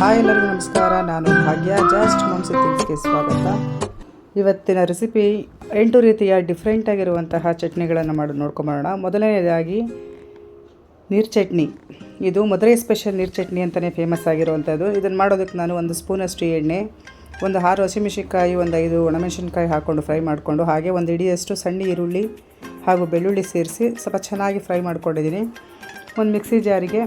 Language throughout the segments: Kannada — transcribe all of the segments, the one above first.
ಹಾಯ್ ಎಲ್ಲರಿಗೂ ನಮಸ್ಕಾರ. ನಾನು ಭಾಗ್ಯ. ಜಸ್ಟ್ ಮಾಂಸ ತಿಂಗ್ಸ್ಗೆ ಸ್ವಾಗತ. ಇವತ್ತಿನ ರೆಸಿಪಿ ಎಂಟು ರೀತಿಯ ಡಿಫ್ರೆಂಟ್ ಆಗಿರುವಂತಹ ಚಟ್ನಿಗಳನ್ನು ಮಾಡಿ, ನೋಡ್ಕೊಂಬರೋಣ. ಮೊದಲನೇದಾಗಿ ನೀರು ಚಟ್ನಿ. ಇದು ಮದುವೆ ಸ್ಪೆಷಲ್ ನೀರು ಚಟ್ನಿ ಅಂತಲೇ ಫೇಮಸ್ ಆಗಿರುವಂಥದ್ದು ಇದನ್ನು ಮಾಡೋದಕ್ಕೆ ನಾನು ಒಂದು ಸ್ಪೂನಷ್ಟು ಎಣ್ಣೆ, ಒಂದು ಆರು ಹಸಿಮೆಣಸಿನ್ಕಾಯಿ, ಒಂದು ಐದು ಒಣಮೆಣಸಿನ್ಕಾಯಿ ಹಾಕ್ಕೊಂಡು ಫ್ರೈ ಮಾಡಿಕೊಂಡು, ಹಾಗೆ ಒಂದು ಇಡಿಯಷ್ಟು ಸಣ್ಣ ಈರುಳ್ಳಿ ಹಾಗೂ ಬೆಳ್ಳುಳ್ಳಿ ಸೇರಿಸಿ ಸ್ವಲ್ಪ ಚೆನ್ನಾಗಿ ಫ್ರೈ ಮಾಡಿಕೊಂಡಿದ್ದೀನಿ. ಒಂದು ಮಿಕ್ಸಿ ಜಾರಿಗೆ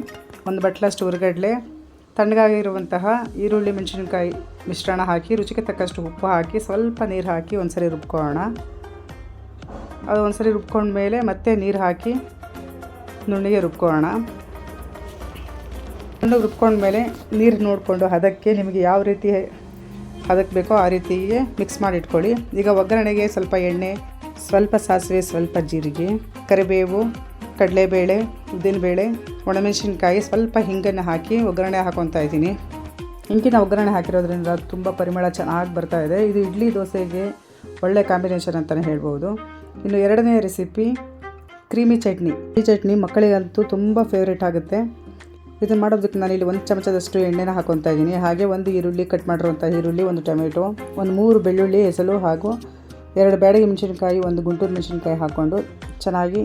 ಒಂದು ಬಟ್ಲಷ್ಟು ಉರ್ಗಡ್ಲೆ ತಣ್ಣಗಾಗಿರುವಂತಹ ಈರುಳ್ಳಿ ಮೆಣಸಿನಕಾಯಿ ಮಿಶ್ರಣ ಹಾಕಿ, ರುಚಿಗೆ ತಕ್ಕಷ್ಟು ಉಪ್ಪು ಹಾಕಿ, ಸ್ವಲ್ಪ ನೀರು ಹಾಕಿ ಒಂದ್ಸರಿ ರುಬ್ಕೊಳ್ಳೋಣ. ಅದು ಒಂದ್ಸರಿ ರುಬ್ಕೊಂಡ್ಮೇಲೆ ಮತ್ತೆ ನೀರು ಹಾಕಿ ನುಣ್ಣಿಗೆ ರುಬ್ಕೊಳ್ಳೋಣ. ನುಣ್ಣಗೆ ರುಬ್ಕೊಂಡ್ಮೇಲೆ ನೀರು ನೋಡಿಕೊಂಡು ಹದಕ್ಕೆ ನಿಮಗೆ ಯಾವ ರೀತಿ ಹದಕ್ಕೆ ಬೇಕೋ ಆ ರೀತಿಗೆ ಮಿಕ್ಸ್ ಮಾಡಿ ಇಟ್ಕೊಳ್ಳಿ. ಈಗ ಒಗ್ಗರಣೆಗೆ ಸ್ವಲ್ಪ ಎಣ್ಣೆ, ಸ್ವಲ್ಪ ಸಾಸಿವೆ, ಸ್ವಲ್ಪ ಜೀರಿಗೆ, ಕರಿಬೇವು, ಕಡಲೆಬೇಳೆ, ಉದ್ದಿನಬೇಳೆ ಒಣಮೆಣಸಿನ್ಕಾಯಿ ಸ್ವಲ್ಪ ಹಿಂಗನ್ನು ಹಾಕಿ ಒಗ್ಗರಣೆ ಹಾಕೊತಾ ಇದ್ದೀನಿ. ಹಿಂಗಿನ ಒಗ್ಗರಣೆ ಹಾಕಿರೋದ್ರಿಂದ ತುಂಬ ಪರಿಮಳ ಚೆನ್ನಾಗಿ ಬರ್ತಾ ಇದೆ. ಇದು ಇಡ್ಲಿ ದೋಸೆಗೆ ಒಳ್ಳೆ ಕಾಂಬಿನೇಷನ್ ಅಂತಲೇ ಹೇಳ್ಬೋದು. ಇನ್ನು ಎರಡನೇ ರೆಸಿಪಿ ಕ್ರೀಮಿ ಚಟ್ನಿ. ಈ ಚಟ್ನಿ ಮಕ್ಕಳಿಗಂತೂ ತುಂಬ ಫೇವ್ರೇಟ್ ಆಗುತ್ತೆ. ಇದನ್ನು ಮಾಡೋದಕ್ಕೆ ಇಲ್ಲಿ ಒಂದು ಚಮಚದಷ್ಟು ಎಣ್ಣೆನ ಹಾಕೊತಾ ಇದ್ದೀನಿ. ಹಾಗೆ ಒಂದು ಈರುಳ್ಳಿ ಕಟ್ ಮಾಡಿರುವಂಥ ಈರುಳ್ಳಿ, ಒಂದು ಟೊಮೆಟೊ, ಒಂದು ಮೂರು ಬೆಳ್ಳುಳ್ಳಿ, ಹೆಸಲು ಹಾಗೂ ಎರಡು ಬ್ಯಾಡಗಿ ಮೆಣಸಿನ್ಕಾಯಿ, ಒಂದು ಗುಂಟೂರು ಮೆಣಸಿನ್ಕಾಯಿ ಹಾಕ್ಕೊಂಡು ಚೆನ್ನಾಗಿ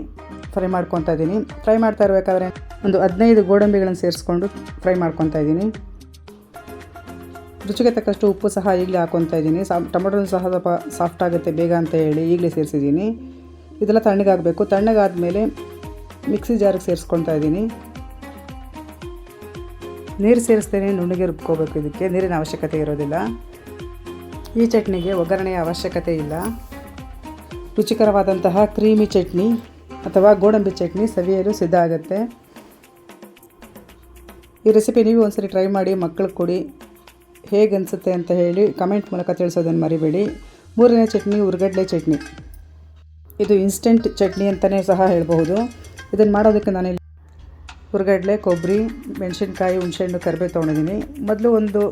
ಫ್ರೈ ಮಾಡ್ಕೊತಾ ಇದ್ದೀನಿ. ಫ್ರೈ ಮಾಡ್ತಾ ಇರಬೇಕಾದ್ರೆ ಒಂದು ಹದಿನೈದು ಗೋಡಂಬಿಗಳನ್ನು ಸೇರಿಸ್ಕೊಂಡು ಫ್ರೈ ಮಾಡ್ಕೊತಾ ಇದ್ದೀನಿ. ರುಚಿಗೆ ತಕ್ಕಷ್ಟು ಉಪ್ಪು ಸಹ ಈಗಲೇ ಹಾಕ್ಕೊತಾ ಇದ್ದೀನಿ. ಸಾ, ಟೊಮೊಟೊನು ಸಹ ಸ್ವಲ್ಪ ಸಾಫ್ಟ್ ಆಗುತ್ತೆ, ಬೇಗ ಅಂತ ಹೇಳಿ ಈಗಲೇ ಸೇರಿಸಿದ್ದೀನಿ. ಇದೆಲ್ಲ ತಣ್ಣಗಾಗಬೇಕು ತಣ್ಣಗಾದಮೇಲೆ ಮಿಕ್ಸಿ ಜಾರಿಗೆ ಸೇರಿಸ್ಕೊತಾ ಇದ್ದೀನಿ. ನೀರು ಸೇರಿಸ್ತೇನೆ, ನುಣ್ಣಗೆ ರುಬ್ಕೋಬೇಕು ಇದಕ್ಕೆ. ನೀರಿನ ಅವಶ್ಯಕತೆ ಇರೋದಿಲ್ಲ. ಈ ಚಟ್ನಿಗೆ ಒಗ್ಗರಣೆಯ ಅವಶ್ಯಕತೆ ಇಲ್ಲ. ರುಚಿಕರವಾದಂತಹ ಕ್ರೀಮಿ ಚಟ್ನಿ. ಅಥವಾ ಗೋಡಂಬಿ ಚಟ್ನಿ ಸವಿಯಲು ಸಿದ್ಧ ಆಗುತ್ತೆ. ಈ ರೆಸಿಪಿ ನೀವು ಒಂದ್ಸರಿ ಟ್ರೈ ಮಾಡಿ, ಮಕ್ಕಳಿಗೆ ಕೊಡಿ. ಹೇಗೆ ಅನಿಸುತ್ತೆ ಅಂತ ಹೇಳಿ ಕಮೆಂಟ್ ಮೂಲಕ ತಿಳಿಸೋದನ್ನು ಮರಿಬೇಡಿ. ಮೂರನೇ ಚಟ್ನಿ ಉರ್ಗಡ್ಲೆ ಚಟ್ನಿ. ಇದು ಇನ್ಸ್ಟೆಂಟ್ ಚಟ್ನಿ ಅಂತಲೇ ಸಹ ಹೇಳಬಹುದು. ಇದನ್ನು ಮಾಡೋದಕ್ಕೆ ನಾನಿಲ್ಲಿ ಹುರ್ಗಡ್ಲೆ ಕೊಬ್ಬರಿ ಮೆಣಸಿನ್ಕಾಯಿ, ಹುಣಸೆಹಣ್ಣು, ಕರಿಬೇವು ತೊಗೊಂಡಿದ್ದೀನಿ ಮೊದಲು ಒಂದು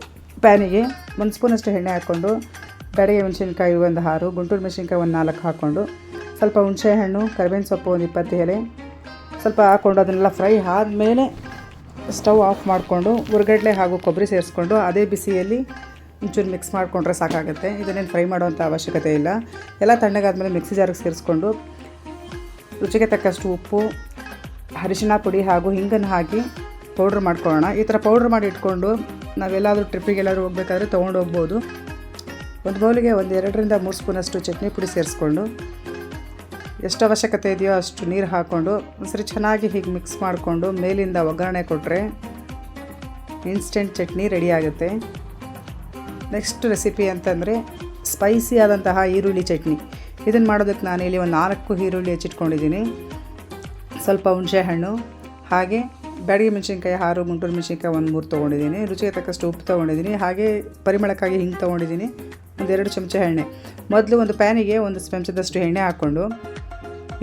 ಪ್ಯಾನಿಗೆ ಒಂದು ಸ್ಪೂನಷ್ಟು ಎಣ್ಣೆ ಹಾಕ್ಕೊಂಡು ಬ್ಯಾಡಿಗೆ ಮೆಣಸಿನ್ಕಾಯಿ ಒಂದು ಆರು, ಗುಂಟೂರು ಮೆಣಸಿನ್ಕಾಯಿ ಒಂದು ನಾಲ್ಕು ಹಾಕ್ಕೊಂಡು ಸ್ವಲ್ಪ ಹುಣಸೆಹಣ್ಣು ಕರಿಬೇವಿನ ಸೊಪ್ಪು ಒಂದು ಇಪ್ಪತ್ತು ಎಲೆ. ಸ್ವಲ್ಪ ಹಾಕ್ಕೊಂಡು ಅದನ್ನೆಲ್ಲ ಫ್ರೈ ಆದಮೇಲೆ ಸ್ಟವ್ ಆಫ್ ಮಾಡಿಕೊಂಡು ಉರ್ಗಡ್ಲೆ ಹಾಗೂ ಕೊಬ್ಬರಿ ಸೇರಿಸ್ಕೊಂಡು ಅದೇ ಬಿಸಿಯಲ್ಲಿ ಒಂಚೂರು ಮಿಕ್ಸ್ ಮಾಡಿಕೊಂಡ್ರೆ ಸಾಕಾಗುತ್ತೆ. ಇದನ್ನೇನು ಫ್ರೈ ಮಾಡುವಂಥ ಅವಶ್ಯಕತೆ ಇಲ್ಲ. ಎಲ್ಲ ತಣ್ಣಗಾದ್ಮೇಲೆ ಮಿಕ್ಸಿ ಜಾರಿಗೆ ಸೇರಿಸ್ಕೊಂಡು ರುಚಿಗೆ ತಕ್ಕಷ್ಟು ಉಪ್ಪು ಅರಿಶಿಣ ಪುಡಿ ಹಾಗೂ ಹಿಂಗನ್ನು ಹಾಕಿ ಪೌಡ್ರ್ ಮಾಡ್ಕೊಳ್ಳೋಣ. ಈ ಥರ ಪೌಡ್ರ್ ಮಾಡಿ ಇಟ್ಕೊಂಡು ನಾವೆಲ್ಲಾದರೂ ಟ್ರಿಪ್ಪಿಗೆಲ್ಲಾದ್ರೂ ಹೋಗ್ಬೇಕಾದ್ರೆ ತೊಗೊಂಡು ಹೋಗ್ಬೋದು. ಒಂದು ಬೌಲಿಗೆ ಒಂದು ಎರಡರಿಂದ ಮೂರು ಸ್ಪೂನಷ್ಟು ಚಟ್ನಿ ಪುಡಿ ಸೇರಿಸ್ಕೊಂಡು ಎಷ್ಟು ಅವಶ್ಯಕತೆ ಇದೆಯೋ ಅಷ್ಟು ನೀರು ಹಾಕ್ಕೊಂಡು ಒಂದ್ಸರಿ ಚೆನ್ನಾಗಿ ಹೀಗೆ ಮಿಕ್ಸ್ ಮಾಡಿಕೊಂಡು ಮೇಲಿಂದ ಒಗ್ಗರಣೆ ಕೊಟ್ಟರೆ ಇನ್ಸ್ಟೆಂಟ್ ಚಟ್ನಿ ರೆಡಿ ಆಗುತ್ತೆ. ನೆಕ್ಸ್ಟ್ ರೆಸಿಪಿ ಅಂತಂದರೆ ಸ್ಪೈಸಿ ಆದಂತಹ ಈರುಳ್ಳಿ ಚಟ್ನಿ. ಇದನ್ನು ಮಾಡೋದಕ್ಕೆ ಇಲ್ಲಿ ಒಂದು ನಾಲ್ಕು ಈರುಳ್ಳಿ ಹೆಚ್ಚಿಟ್ಕೊಂಡಿದ್ದೀನಿ. ಸ್ವಲ್ಪ ಹುಣಸೆ ಹಣ್ಣು ಹಾಗೆ ಬ್ಯಾಡಿಗೆ ಮೆಣಸಿನ್ಕಾಯಿ ಹಾರು ಗುಂಟೂರು ಮೆಣಸಿನ್ಕಾಯಿ ಒಂದು ಮೂರು ತೊಗೊಂಡಿದ್ದೀನಿ. ರುಚಿಗೆ ತಕ್ಕಷ್ಟು ಉಪ್ಪು ತೊಗೊಂಡಿದ್ದೀನಿ. ಹಾಗೆ ಪರಿಮಳಕ್ಕಾಗಿ ಹಿಂಗೆ ತೊಗೊಂಡಿದ್ದೀನಿ. ಎರಡು ಚಮಚ ಎಣ್ಣೆ. ಮೊದಲು ಒಂದು ಪ್ಯಾನಿಗೆ ಒಂದು ಚಮಚದಷ್ಟು ಎಣ್ಣೆ ಹಾಕ್ಕೊಂಡು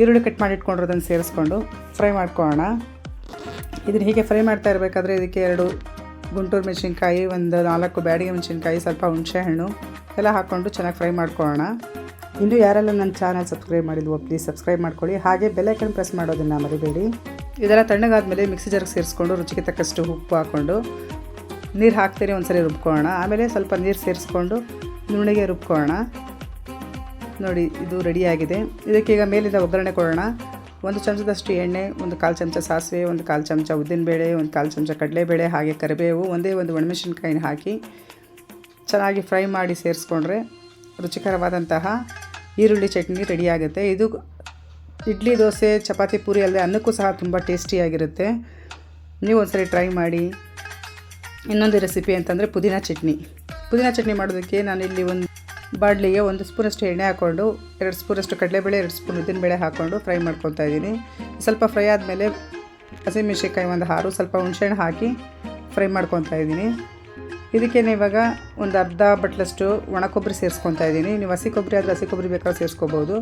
ಈರುಳ್ಳಿ ಕಟ್ ಮಾಡಿ ಅದನ್ನು ಸೇರಿಸ್ಕೊಂಡು ಫ್ರೈ ಮಾಡ್ಕೊಳ್ಳೋಣ. ಇದನ್ನು ಹೀಗೆ ಫ್ರೈ ಮಾಡ್ತಾ ಇರಬೇಕಾದ್ರೆ ಇದಕ್ಕೆ ಎರಡು ಗುಂಟೂರು ಮೆಣಸಿನ್ಕಾಯಿ, ಒಂದು ನಾಲ್ಕು ಬ್ಯಾಡಿಗೆ ಮೆಣಸಿನ್ಕಾಯಿ, ಸ್ವಲ್ಪ ಹುಣಸೆಹಣ್ಣು ಎಲ್ಲ ಹಾಕ್ಕೊಂಡು ಚೆನ್ನಾಗಿ ಫ್ರೈ ಮಾಡ್ಕೊಳ್ಳೋಣ. ಇನ್ನೂ ಯಾರೆಲ್ಲ ನನ್ನ ಚಾನಲ್ ಸಬ್ಸ್ಕ್ರೈಬ್ ಮಾಡಿಲ್ವೋ ಪ್ಲೀಸ್ ಸಬ್ಸ್ಕ್ರೈಬ್ ಮಾಡ್ಕೊಳ್ಳಿ. ಹಾಗೆ ಬೆಲ್ಲೈಕನ್ ಪ್ರೆಸ್ ಮಾಡೋದನ್ನು ಮರಿಬೇಡಿ. ಇದೆಲ್ಲ ತಣ್ಣಗಾದ್ಮೇಲೆ ಮಿಕ್ಸಿ ಜಾರಿಗೆ ಸೇರಿಸ್ಕೊಂಡು ರುಚಿಗೆ ತಕ್ಕಷ್ಟು ಉಪ್ಪು ಹಾಕ್ಕೊಂಡು ನೀರು ಹಾಕ್ತೇನೆ ಒಂದ್ಸರಿ ರುಬ್ಕೊಳ್ಳೋಣ. ಆಮೇಲೆ ಸ್ವಲ್ಪ ನೀರು ಸೇರಿಸ್ಕೊಂಡು ನುಣ್ಣಗೆ ರುಬ್ಕೊಳ್ಳೋಣ. ನೋಡಿ, ಇದು ರೆಡಿಯಾಗಿದೆ ಇದಕ್ಕೀಗ ಮೇಲಿಂದ ಒಗ್ಗರಣೆ ಕೊಡೋಣ. ಒಂದು ಚಮಚದಷ್ಟು ಎಣ್ಣೆ, ಒಂದು ಕಾಲು ಚಮಚ ಸಾಸಿವೆ, ಒಂದು ಕಾಲು ಚಮಚ ಉದ್ದಿನಬೇಳೆ, ಒಂದು ಕಾಲು ಚಮಚ ಕಡಲೆಬೇಳೆ, ಹಾಗೆ ಕರಿಬೇವು, ಒಂದೇ ಒಂದು ಒಣಮೆಣಸಿನ್ಕಾಯಿನ ಹಾಕಿ ಚೆನ್ನಾಗಿ ಫ್ರೈ ಮಾಡಿ ಸೇರಿಸ್ಕೊಂಡ್ರೆ ರುಚಿಕರವಾದಂತಹ ಈರುಳ್ಳಿ ಚಟ್ನಿ ರೆಡಿಯಾಗುತ್ತೆ ಇದು ಇಡ್ಲಿ ದೋಸೆ, ಚಪಾತಿ ಪೂರಿ ಅಲ್ಲದೆ ಅನ್ನಕ್ಕೂ ಸಹ ತುಂಬ ಟೇಸ್ಟಿಯಾಗಿರುತ್ತೆ. ನೀವು ಒಂದ್ಸರಿ ಟ್ರೈ ಮಾಡಿ. ಇನ್ನೊಂದು ರೆಸಿಪಿ ಅಂತಂದರೆ ಪುದೀನ ಚಟ್ನಿ. ಪುದೀನ ಚಟ್ನಿ ಮಾಡೋದಕ್ಕೆ ನಾನಿಲ್ಲಿ ಒಂದು ಬಾಡಲಿಗೆ ಒಂದು ಸ್ಪೂನಷ್ಟು ಎಣ್ಣೆ ಹಾಕ್ಕೊಂಡು, ಎರಡು ಸ್ಪೂನಷ್ಟು ಕಡಲೆಬೇಳೆ, ಎರಡು ಸ್ಪೂನ್ ಉದ್ದಿನಬೇಳೆ ಹಾಕ್ಕೊಂಡು ಫ್ರೈ ಮಾಡ್ಕೊತಾ ಇದ್ದೀನಿ. ಸ್ವಲ್ಪ ಫ್ರೈ ಆದಮೇಲೆ ಹಸಿಮೆಣ್ಸಿನ್ಕಾಯಿ ಒಂದು ಹಾರು ಸ್ವಲ್ಪ ಹುಣಸೆಹಣ್ಣು ಹಾಕಿ ಫ್ರೈ ಮಾಡ್ಕೊತಾ ಇದ್ದೀನಿ. ಇದಕ್ಕೆ ಇವಾಗ ಒಂದು ಅರ್ಧ ಬಟ್ಲಷ್ಟು ಒಣ ಕೊಬ್ಬರಿ ಸೇರಿಸ್ಕೊತಾ ಇದ್ದೀನಿ. ನೀವು ಹಸಿ ಕೊಬ್ಬರಿ ಆದರೆ ಹಸಿ ಕೊಬ್ಬರಿ ಬೇಕಾದ್ರೆ ಸೇರಿಸ್ಕೋಬೋದು.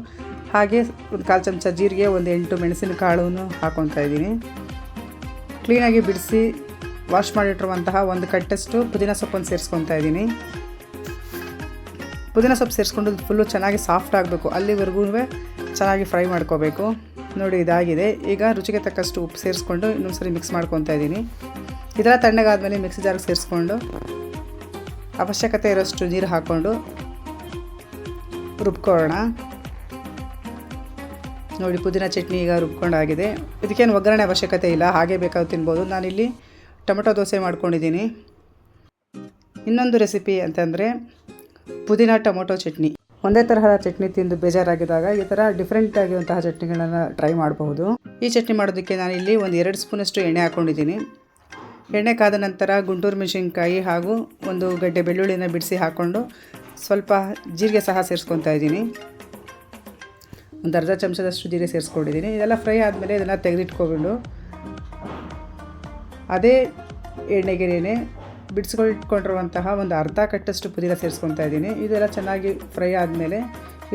ಹಾಗೆ ಒಂದು ಕಾಲು ಚಮಚ ಜೀರಿಗೆ, ಒಂದು ಎಂಟು ಮೆಣಸಿನ ಕಾಳನ್ನು ಹಾಕ್ಕೊತಾ ಇದ್ದೀನಿ ಕ್ಲೀನಾಗಿ ಬಿಡಿಸಿ ವಾಶ್ ಮಾಡಿಟ್ಟಿರುವಂತಹ ಒಂದು ಕಟ್ಟಷ್ಟು ಪುದೀನ ಸೊಪ್ಪನ್ನು ಸೇರಿಸ್ಕೊತಾ ಇದ್ದೀನಿ. ಪುದೀನ ಸೊಪ್ಪು ಸೇರಿಸ್ಕೊಂಡು ಫುಲ್ಲು ಚೆನ್ನಾಗಿ ಸಾಫ್ಟ್ ಆಗಬೇಕು. ಅಲ್ಲಿವರೆಗೂ ಚೆನ್ನಾಗಿ ಫ್ರೈ ಮಾಡ್ಕೋಬೇಕು. ನೋಡಿ, ಇದಾಗಿದೆ. ಈಗ ರುಚಿಗೆ ತಕ್ಕಷ್ಟು ಉಪ್ಪು ಸೇರಿಸ್ಕೊಂಡು ಇನ್ನೊಂದ್ಸರಿ ಮಿಕ್ಸ್ ಮಾಡ್ಕೊತಾ ಇದ್ದೀನಿ. ಇದೆಲ್ಲ ತಣ್ಣಗಾದಮೇಲೆ ಮಿಕ್ಸಿ ಜಾರ್ಗೆ ಸೇರಿಸ್ಕೊಂಡು ಅವಶ್ಯಕತೆ ಇರೋಷ್ಟು ನೀರು ಹಾಕ್ಕೊಂಡು ರುಬ್ಕೊಳ್ಳೋಣ. ನೋಡಿ, ಪುದೀನ ಚಟ್ನಿ ಈಗ ರುಬ್ಕೊಂಡಾಗಿದೆ. ಇದಕ್ಕೇನು ಒಗ್ಗರಣೆ ಅವಶ್ಯಕತೆ ಇಲ್ಲ, ಹಾಗೆ ಬೇಕಾದ್ರೂ ತಿನ್ಬೋದು. ನಾನಿಲ್ಲಿ ಟೊಮೆಟೊ ದೋಸೆ ಮಾಡ್ಕೊಂಡಿದ್ದೀನಿ. ಇನ್ನೊಂದು ರೆಸಿಪಿ ಅಂತಂದರೆ ಪುದೀನ ಟೊಮೊಟೊ ಚಟ್ನಿ. ಒಂದೇ ತರಹದ ಚಟ್ನಿ ತಿಂದು ಬೇಜಾರಾಗಿದ್ದಾಗ ಈ ಥರ ಡಿಫ್ರೆಂಟ್ ಆಗಿರುವಂತಹ ಚಟ್ನಿಗಳನ್ನು ಟ್ರೈ ಮಾಡಬಹುದು. ಈ ಚಟ್ನಿ ಮಾಡೋದಕ್ಕೆ ನಾನಿಲ್ಲಿ ಒಂದು ಎರಡು ಸ್ಪೂನಷ್ಟು ಎಣ್ಣೆ ಹಾಕ್ಕೊಂಡಿದ್ದೀನಿ ಎಣ್ಣೆ ಕಾದ ನಂತರ ಗುಂಟೂರು ಮೆಣಸಿನ್ಕಾಯಿ ಹಾಗೂ ಒಂದು ಗಡ್ಡೆ ಬೆಳ್ಳುಳ್ಳಿನ ಬಿಡಿಸಿ ಹಾಕ್ಕೊಂಡು ಸ್ವಲ್ಪ ಜೀರಿಗೆ ಸಹ ಸೇರಿಸ್ಕೊತಾ ಇದ್ದೀನಿ. ಒಂದು ಅರ್ಧ ಚಮಚದಷ್ಟು ಜೀರಿಗೆ ಸೇರಿಸ್ಕೊಂಡಿದ್ದೀನಿ. ಇದೆಲ್ಲ ಫ್ರೈ ಆದಮೇಲೆ ಇದನ್ನು ತೆಗೆದಿಟ್ಕೊಬಿಟ್ಟು ಅದೇ ಎಣ್ಣೆಗೆರೆಯೇ ಬಿಡಿಸ್ಕೊಳ್ಕೊಂಡಿರುವಂತಹ ಒಂದು ಅರ್ಧ ಕಟ್ಟಷ್ಟು ಪುದೀನ ಸೇರಿಸ್ಕೊತಾ ಇದ್ದೀನಿ. ಇದೆಲ್ಲ ಚೆನ್ನಾಗಿ ಫ್ರೈ ಆದಮೇಲೆ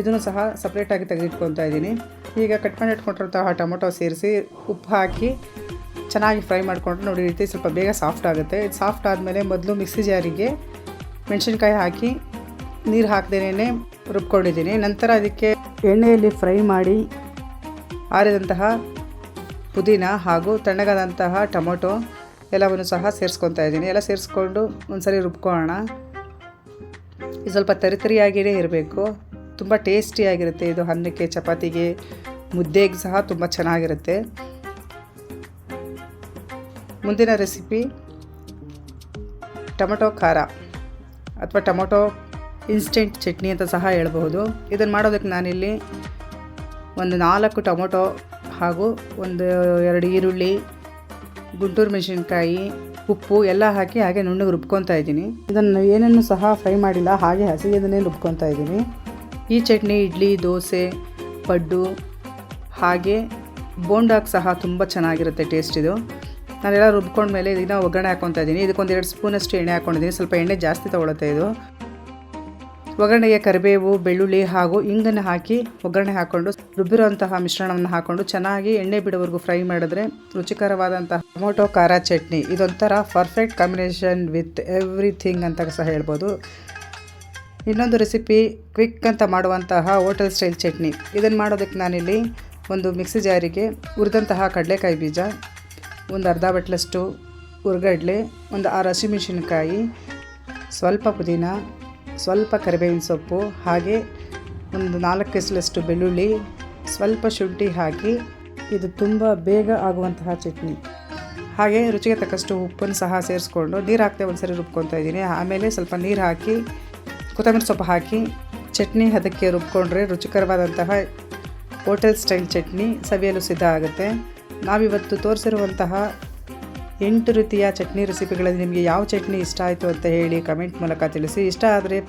ಇದನ್ನು ಸಹ ಸಪ್ರೇಟಾಗಿ ತೆಗೆದಿಟ್ಕೊತಾ ಇದ್ದೀನಿ. ಈಗ ಕಟ್ ಮಾಡಿ ಇಟ್ಕೊಂಡಿರುವಂತಹ ಟೊಮೊಟೊ ಸೇರಿಸಿ ಉಪ್ಪು ಹಾಕಿ ಚೆನ್ನಾಗಿ ಫ್ರೈ ಮಾಡಿಕೊಂಡ್ರೆ ನೋಡಿ ರೀತಿ ಸ್ವಲ್ಪ ಬೇಗ ಸಾಫ್ಟ್ ಆಗುತ್ತೆ. ಇದು ಸಾಫ್ಟ್ ಆದಮೇಲೆ ಮೊದಲು ಮಿಕ್ಸಿ ಜಾರಿಗೆ ಮೆಣಸಿನ್ಕಾಯಿ ಹಾಕಿ ನೀರು ಹಾಕ್ದೇನೆ ರುಬ್ಕೊಂಡಿದ್ದೀನಿ. ನಂತರ ಅದಕ್ಕೆ ಎಣ್ಣೆಯಲ್ಲಿ ಫ್ರೈ ಮಾಡಿ ಆರಿದಂತಹ ಪುದೀನ ಹಾಗೂ ತಣ್ಣಗಾದಂತಹ ಟೊಮೊಟೊ ಎಲ್ಲವನ್ನು ಸಹ ಸೇರಿಸ್ಕೊತಾ ಇದ್ದೀನಿ. ಎಲ್ಲ ಸೇರಿಸ್ಕೊಂಡು ಒಂದ್ಸರಿ ರುಬ್ಕೊಳ್ಳೋಣ. ಇದು ಸ್ವಲ್ಪ ತರಿತರಿಯಾಗಿಯೇ ಇರಬೇಕು. ತುಂಬ ಟೇಸ್ಟಿಯಾಗಿರುತ್ತೆ ಇದು ಅನ್ನಕ್ಕೆ ಚಪಾತಿಗೆ. ಮುದ್ದೆಗೆ ಸಹ ತುಂಬ ಚೆನ್ನಾಗಿರುತ್ತೆ. ಮುಂದಿನ ರೆಸಿಪಿ ಟೊಮೊಟೊ ಖಾರ ಅಥವಾ ಟೊಮೊಟೊ ಇನ್ಸ್ಟೆಂಟ್ ಚಟ್ನಿ ಅಂತ ಸಹ ಹೇಳ್ಬಹುದು. ಇದನ್ನು ಮಾಡೋದಕ್ಕೆ ನಾನಿಲ್ಲಿ ಒಂದು ನಾಲ್ಕು ಟೊಮೊಟೊ ಹಾಗೂ ಒಂದು ಎರಡು ಈರುಳ್ಳಿ, ಗುಂಟೂರು ಮೆಣಸಿನ್ಕಾಯಿ, ಉಪ್ಪು ಎಲ್ಲ ಹಾಕಿ ಹಾಗೆ ನುಣ್ಣಗೆ ರುಬ್ಕೊತಾ ಇದ್ದೀನಿ. ಇದನ್ನು ಏನನ್ನು ಸಹ ಫ್ರೈ ಮಾಡಿಲ್ಲ, ಹಾಗೆ ಹಸಿಗೆದನ್ನೇ ರುಬ್ಕೊತಾ ಇದ್ದೀನಿ. ಈ ಚಟ್ನಿ, ಇಡ್ಲಿ, ದೋಸೆ, ಪಡ್ಡು ಹಾಗೆ ಬೋಂಡಾಗೆ ಸಹ ತುಂಬ ಚೆನ್ನಾಗಿರುತ್ತೆ ಟೇಸ್ಟ್ ಇದು. ನಾನೆಲ್ಲ ರುಬ್ಕೊಂಡ್ಮೇಲೆ ಇದನ್ನ ಒಗ್ಗರಣೆ ಹಾಕ್ಕೊತಾ ಇದ್ದೀನಿ. ಇದಕ್ಕೊಂದು ಎರಡು ಸ್ಪೂನಷ್ಟು ಎಣ್ಣೆ ಹಾಕೊಂಡಿದ್ದೀನಿ. ಸ್ವಲ್ಪ ಎಣ್ಣೆ ಜಾಸ್ತಿ ತೊಗೊಳುತ್ತೆ ಇದು. ಒಗ್ಗರಣೆಗೆ ಕರಿಬೇವು, ಬೆಳ್ಳುಳ್ಳಿ ಹಾಗೂ ಇಂಗನ್ನು ಹಾಕಿ ಒಗ್ಗರಣೆ ಹಾಕ್ಕೊಂಡು ರುಬ್ಬಿರುವಂತಹ ಮಿಶ್ರಣವನ್ನು ಹಾಕ್ಕೊಂಡು ಚೆನ್ನಾಗಿ ಎಣ್ಣೆ ಬಿಡೋವರೆಗೂ ಫ್ರೈ ಮಾಡಿದ್ರೆ ರುಚಿಕರವಾದಂತಹ ಟೊಮೊಟೊ, ಖಾರ, ಚಟ್ನಿ ಇದೊಂಥರ ಪರ್ಫೆಕ್ಟ್ ಕಾಂಬಿನೇಷನ್ ವಿತ್ ಎವ್ರಿಥಿಂಗ್ ಅಂತ ಸಹ ಹೇಳ್ಬೋದು. ಇನ್ನೊಂದು ರೆಸಿಪಿ ಕ್ವಿಕ್ ಅಂತ ಮಾಡುವಂತಹ ಹೋಟೆಲ್ ಸ್ಟೈಲ್ ಚಟ್ನಿ. ಇದನ್ನು ಮಾಡೋದಕ್ಕೆ ನಾನಿಲ್ಲಿ ಒಂದು ಮಿಕ್ಸಿ ಜಾರಿಗೆ ಹುರಿದಂತಹ ಕಡಲೆಕಾಯಿ ಬೀಜ, ಒಂದು ಅರ್ಧ ಬಟ್ಲಷ್ಟು ಹುರ್ಗಡ್ಲೆ, ಒಂದು ಆರು ಹಸಿಮೆಣಸಿನಕಾಯಿ, ಸ್ವಲ್ಪ ಪುದೀನ ಸ್ವಲ್ಪ ಕರಿಬೇವಿನ ಸೊಪ್ಪು, ಹಾಗೆ ಒಂದು ನಾಲ್ಕು ಎಸಲಷ್ಟು ಬೆಳ್ಳುಳ್ಳಿ, ಸ್ವಲ್ಪ ಶುಂಠಿ ಹಾಕಿ ಇದು ತುಂಬ ಬೇಗ ಆಗುವಂತಹ ಚಟ್ನಿ. ಹಾಗೆ ರುಚಿಗೆ ತಕ್ಕಷ್ಟು ಉಪ್ಪನ್ನು ಸಹ ಸೇರಿಸ್ಕೊಂಡು ನೀರು ಹಾಕ್ತೇವೆ ಒಂದು ಸರಿ ರುಬ್ಕೊತಾ ಇದ್ದೀನಿ. ಆಮೇಲೆ ಸ್ವಲ್ಪ ನೀರು ಹಾಕಿ, ಕೊತ್ತಂಬರಿ ಸೊಪ್ಪು ಹಾಕಿ, ಚಟ್ನಿ ಅದಕ್ಕೆ ರುಬ್ಕೊಂಡ್ರೆ ರುಚಿಕರವಾದಂತಹ ಹೋಟೆಲ್ ಸ್ಟೈಲ್ ಚಟ್ನಿ ಸವಿಯಲು ಸಿದ್ಧ ಆಗುತ್ತೆ. ನಾವಿವತ್ತು ತೋರಿಸಿರುವಂತಹ ಎಂಟು ರೀತಿಯ ಚಟ್ನಿ ರೆಸಿಪಿಗಳಲ್ಲಿ ನಿಮಗೆ ಯಾವ ಚಟ್ನಿ ಇಷ್ಟ ಆಯಿತು ಅಂತ ಹೇಳಿ ಕಮೆಂಟ್ ಮೂಲಕ ತಿಳಿಸಿ. ಇಷ್ಟ ಆದರೆ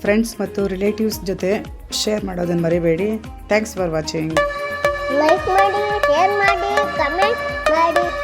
ಫ್ರೆಂಡ್ಸ್ ಮತ್ತು ರಿಲೇಟಿವ್ಸ್ ಜೊತೆ ಶೇರ್ ಮಾಡೋದನ್ನು ಮರಿಬೇಡಿ. ಥ್ಯಾಂಕ್ಸ್ ಫಾರ್ ವಾಚಿಂಗ್ ಲೈಕ್ ಮಾಡಿ ಶೇರ್ ಮಾಡಿ ಕಮೆಂಟ್ ಮಾಡಿ.